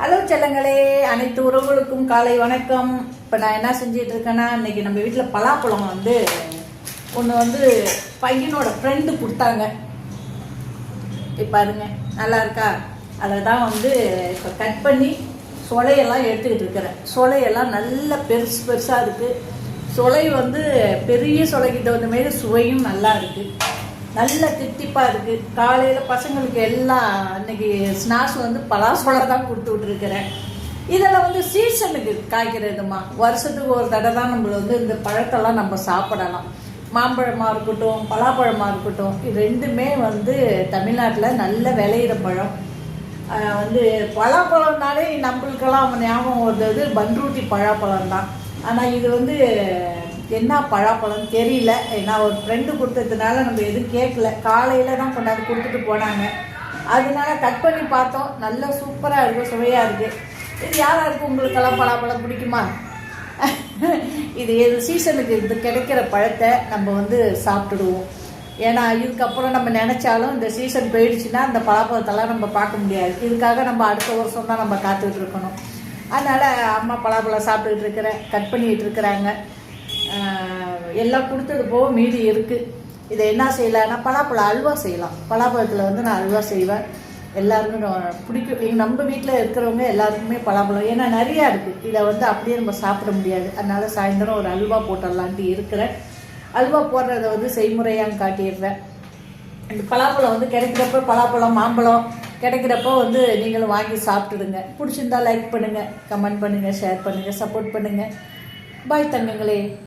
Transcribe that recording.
Hello செல்லங்களே அனைத்து உறவுகளுக்கும் காலை வணக்கம். இப்போ நான் என்ன செஞ்சிட்டு இருக்கேன்னா இன்னைக்கு நம்ம வீட்டில் பலாப்பழம் வந்து ஒன்று வந்து பையனோட ஃப்ரெண்டு கொடுத்தாங்க. இப்போ பாருங்க நல்லா இருக்கா? அதை தான் வந்து இப்போ கட் பண்ணி சொலையெல்லாம் எடுத்துக்கிட்டு இருக்கிறேன். சொலையெல்லாம் நல்ல பெருசு பெருசாக இருக்குது சொலை வந்து பெரிய சொலைக்கிட்ட வந்த மாரி சுவையும் நல்லா இருக்குது நல்ல திட்டிப்பாக இருக்குது காலையில் பசங்களுக்கு எல்லாம் இன்னைக்கு ஸ்நாக்ஸ் வந்து பலாசோளம் தான் கொடுத்து விட்டுருக்கிறேன். இதெல்லாம் வந்து சீசனுக்கு காய்க்கிறதுமா வருஷத்துக்கு ஒரு தடவை தான் நம்மள வந்து இந்த பழத்தெல்லாம் நம்ம சாப்பிடலாம். மாம்பழமாக இருக்கட்டும் பலாப்பழமாக இருக்கட்டும் இது ரெண்டுமே வந்து தமிழ்நாட்டில் நல்ல விளையிற பழம். வந்து பலாப்பழம்னாலே நம்மளுக்கெல்லாம் ஞாபகம் வருது பன்ரூட்டி பழாப்பழம் தான் ஆனால் இது வந்து என்ன பழாப்பழம் தெரியல. ஏன்னா ஒரு ஃப்ரெண்டு கொடுத்ததுனால நம்ம எதுவும் கேட்கல காலையில் தான் கொண்டாந்து கொடுத்துட்டு போனாங்க. அதனால கட் பண்ணி பார்த்தோம். நல்ல சூப்பராக இருக்குது சுவையாக இருக்குது இது யாரா உங்களுக்கெல்லாம் பலாப்பழம் பிடிக்குமா? இது எது சீசனுக்கு இது கிடைக்கிற பழத்தை நம்ம வந்து சாப்பிட்டுடுவோம். ஏன்னா இதுக்கப்புறம் நம்ம நினச்சாலும் இந்த சீசன் போயிடுச்சுன்னா அந்த பலாப்பழத்தெல்லாம் நம்ம பார்க்க முடியாது. இதுக்காக நம்ம அடுத்த வருஷம் தான் நம்ம காத்துக்கிட்டு இருக்கணும். அதனால் அம்மா பலாப்பழம் சாப்பிட்டுக்கிட்டு இருக்கிறேன் கட் பண்ணிக்கிட்டு இருக்கிறாங்க. எல்லாம் கொடுத்தது போக மீதி இருக்குது இதை என்ன செய்யலாம்னா பலாப்பழம் அல்வா செய்யலாம். பலாப்பழத்தில் வந்து நான் அல்வா செய்வேன். எல்லாருமே நான் பிடிக்கும். நம்ம வீட்டில் இருக்கிறவங்க எல்லாருக்குமே பலாப்பழம். ஏன்னா நிறையா இருக்குது இதை வந்து அப்படியே நம்ம சாப்பிட முடியாது. அதனால் சாயந்தரம் ஒரு அல்வா போட்டுடலான்ட்டு இருக்கிறேன். அல்வா போடுறத வந்து செய்முறையாக காட்டிடுறேன். இந்த பலாப்பழம் வந்து கிடைக்கிறப்ப பலாப்பழம் மாம்பழம் கிடைக்கிறப்போ வந்து நீங்களும் வாங்கி சாப்பிட்டுடுங்க. பிடிச்சிருந்தா லைக் பண்ணுங்கள் கமெண்ட் பண்ணுங்கள் ஷேர் பண்ணுங்கள் சப்போர்ட் பண்ணுங்கள் பாய் தங்கங்களே.